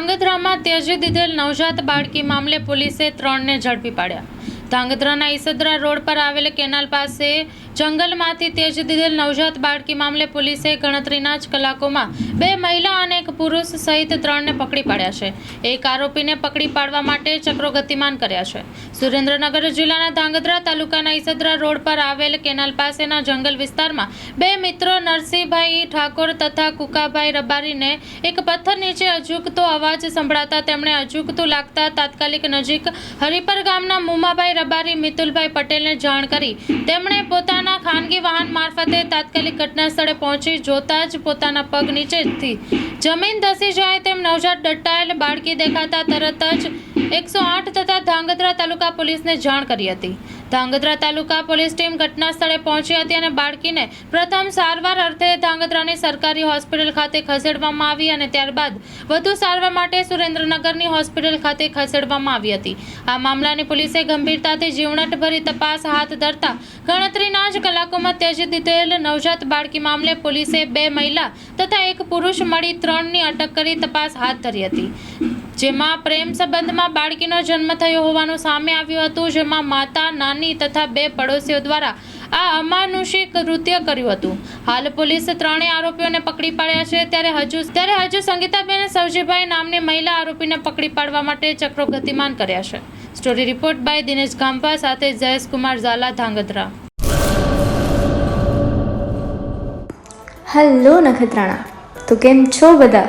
ધાંગધ્રામાં ત્યજી દીધેલ નવજાત બાળકી મામલે પોલીસે ત્રણને ઝડપી પાડ્યા. ધાંગધ્રાના ઈસદરા રોડ પર આવેલ કેનાલ પાસે જંગલમાંથી તેજ દીધેલ નવજાત બાળકી મામલે પોલીસે ગણતરીના જ કલાકોમાં બે મહિલા અને એક પુરુષ સહિત ત્રણને પકડી પાડ્યા છે. એક આરોપીને પકડી પાડવા માટે ચક્રો ગતિમાન કર્યા છે. સુરેન્દ્રનગર જિલ્લાના ધાંગધ્રા તાલુકાના ઈસદરા રોડ પર આવેલ કેનાલ પાસેના જંગલ વિસ્તારમાં બે મિત્રો નરસિંહભાઈ ઠાકોર તથા કુકાભાઈ રબારીને એક પથ્થર નીચે અજુકતો અવાજ સંભળાતા તેમણે અજુકતું લાગતા તાત્કાલિક નજીક હરિપર ગામના મુમાભાઈ રબારી મિતુલભાઈ પટેલને જાણ કરી તેમણે પોતાના ખાનગી વાહન મારફતે તાત્કાલિક ઘટના સ્થળે પહોંચી જોતા જ પોતાના પગ નીચેથી જમીન ધસી જાય તેમ નવજાત દટ્ટાયેલ બાળકી દેખાતા તરત જ એકસો આઠ તથા ધાંગધ્રા તાલુકા પોલીસને જાણ કરી હતી. ધાંગધ્રા તાલુકા પોલીસ ટીમ ઘટના સ્થળે પહોંચી હતી અને બાળકીને પ્રથમ સારવાર અર્થે ધાંગધ્રાની સરકારી હોસ્પિટલ ખાતે ખસેડવામાં આવી અને ત્યારબાદ વધુ સારવાર માટે સુરેન્દ્રનગરની હોસ્પિટલ ખાતે ખસેડવામાં આવી હતી. આ મામલાની પોલીસે ગંભીરતાથી જીવણટભરી તપાસ હાથ ધરતા ગણતરીના જ કલાકોમાં ત્યજી દીધેલ નવજાત બાળકી મામલે પોલીસે બે મહિલા તથા એક પુરુષ મળી ત્રણની અટક કરી તપાસ હાથ ધરી હતી. જેમાં પ્રેમ સંબંધમાં બાળકીનો જન્મ થયો હોવાનું સામે આવ્યું હતું, જેમાં માતા, નાની તથા બે પડોશીઓ દ્વારા આ અમાનુષિક કૃત્ય કર્યું હતું. હાલ પોલીસ ત્રણેય આરોપીઓને પકડી પાડ્યા છે. ત્યારે હજુ ત્યારે હજુ સંગીતાબેન સવજીભાઈ નામની મહિલા આરોપીને પકડી પાડવા માટે ચક્રો ગતિમાન કર્યા છે. Story report by Dinesh Gambha સાથે જયેશકુમાર ઝાલા, ધાંગધ્રા. હેલો નખત્રાણા, તો કેમ છો બધા?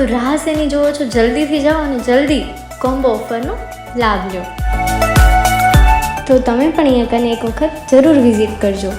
તો રાહ શેની જોવો છો? જલ્દીથી જાઓ અને જલ્દી કોમ્બો ઓફરનો લાભ લો. તો તમે પણ અહીંયા કને એક વખત જરૂર વિઝિટ કરજો.